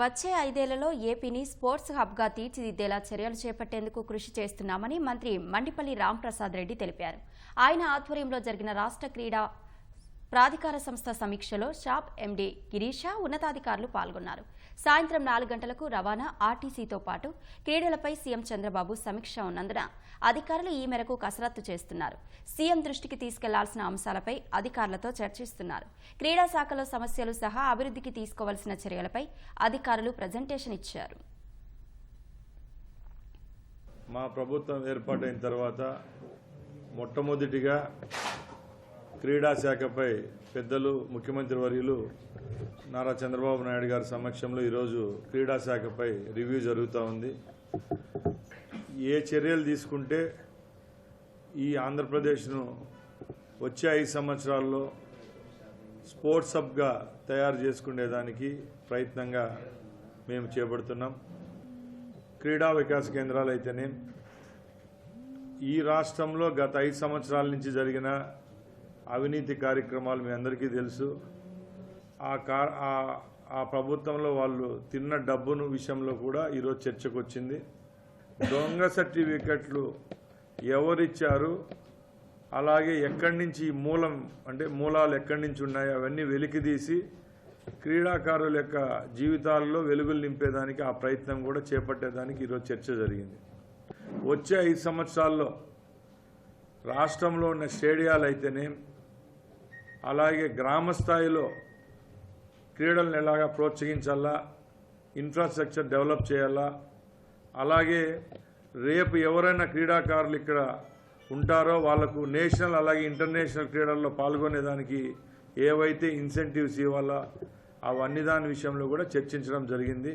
వచ్చే ఐదేళ్ళలో ఏపీని స్పోర్ట్స్ హబ్గా తీర్చిదిద్దేలా చర్యలు చేపట్టేందుకు కృషి చేస్తున్నామని మంత్రి మండిపల్లి రాంప్రసాద్ రెడ్డి తెలిపారు. ఆయన ఆధ్వర్యంలో జరిగిన రాష్ట్ర క్రీడా ప్రాధికార సంస్థ సమీక్షలో షాప్ ఎండీ గిరీష ఉన్నతాధికారులు పాల్గొన్నారు. సాయంత్రం నాలుగు గంటలకు రవాణా ఆర్టీసీతో పాటు క్రీడలపై సీఎం చంద్రబాబు సమీక్ష ఉన్నందున అధికారులు ఈ మేరకు కసరత్తు చేస్తున్నారు. సీఎం దృష్టికి తీసుకెళ్ళాల్సిన అంశాలపై అధికారులతో చర్చిస్తున్నారు. క్రీడా శాఖలో సమస్యలు సహా అభివృద్ధికి తీసుకోవాల్సిన చర్యలపై అధికారులు ప్రజెంటేషన్ ఇచ్చారు. మా ప్రభుత్వం ఏర్పాటైన తర్వాత మొట్టమొదటిగా క్రీడా శాఖపై పెద్దలు ముఖ్యమంత్రి వర్యులు నారా చంద్రబాబు నాయుడు గారి సమక్షంలో ఈరోజు క్రీడా శాఖపై రివ్యూ జరుగుతూ ఉంది. ఏ చర్యలు తీసుకుంటే ఈ ఆంధ్రప్రదేశ్ను వచ్చే ఐదు సంవత్సరాల్లో స్పోర్ట్స్ హబ్గా తయారు చేసుకునేదానికి ప్రయత్నంగా మేము చేపడుతున్నాం. క్రీడా వికాస కేంద్రాలు అయితేనే ఈ రాష్ట్రంలో గత ఐదు సంవత్సరాల నుంచి జరిగిన అవినీతి కార్యక్రమాలు మీ అందరికీ తెలుసు. ఆ కా ఆ- ప్రభుత్వంలో వాళ్ళు తిన్న డబ్బును విషయంలో కూడా ఈరోజు చర్చకు వచ్చింది దొంగ సర్టిఫికెట్లు ఎవరిచ్చారు? అలాగే ఎక్కడి నుంచి మూలం అంటే మూలాలు ఎక్కడి నుంచి ఉన్నాయో? అవన్నీ వెలికితీసి క్రీడాకారుల యొక్క జీవితాల్లో వెలుగులు నింపేదానికి ఆ ప్రయత్నం కూడా చేపట్టేదానికి ఈరోజు చర్చ జరిగింది. వచ్చే ఐదు సంవత్సరాల్లో రాష్ట్రంలో ఉన్న స్టేడియాలు అయితేనే అలాగే గ్రామ స్థాయిలో క్రీడలను ఎలాగా ప్రోత్సహించాలా ఇన్ఫ్రాస్ట్రక్చర్ డెవలప్ చేయాలా అలాగే రేపు ఎవరైనా క్రీడాకారులు ఇక్కడ ఉంటారో వాళ్ళకు నేషనల్ అలాగే ఇంటర్నేషనల్ క్రీడల్లో పాల్గొనేదానికి ఏవైతే ఇన్సెంటివ్స్ ఇవ్వాలా అవన్నీ దాని విషయంలో కూడా చర్చించడం జరిగింది.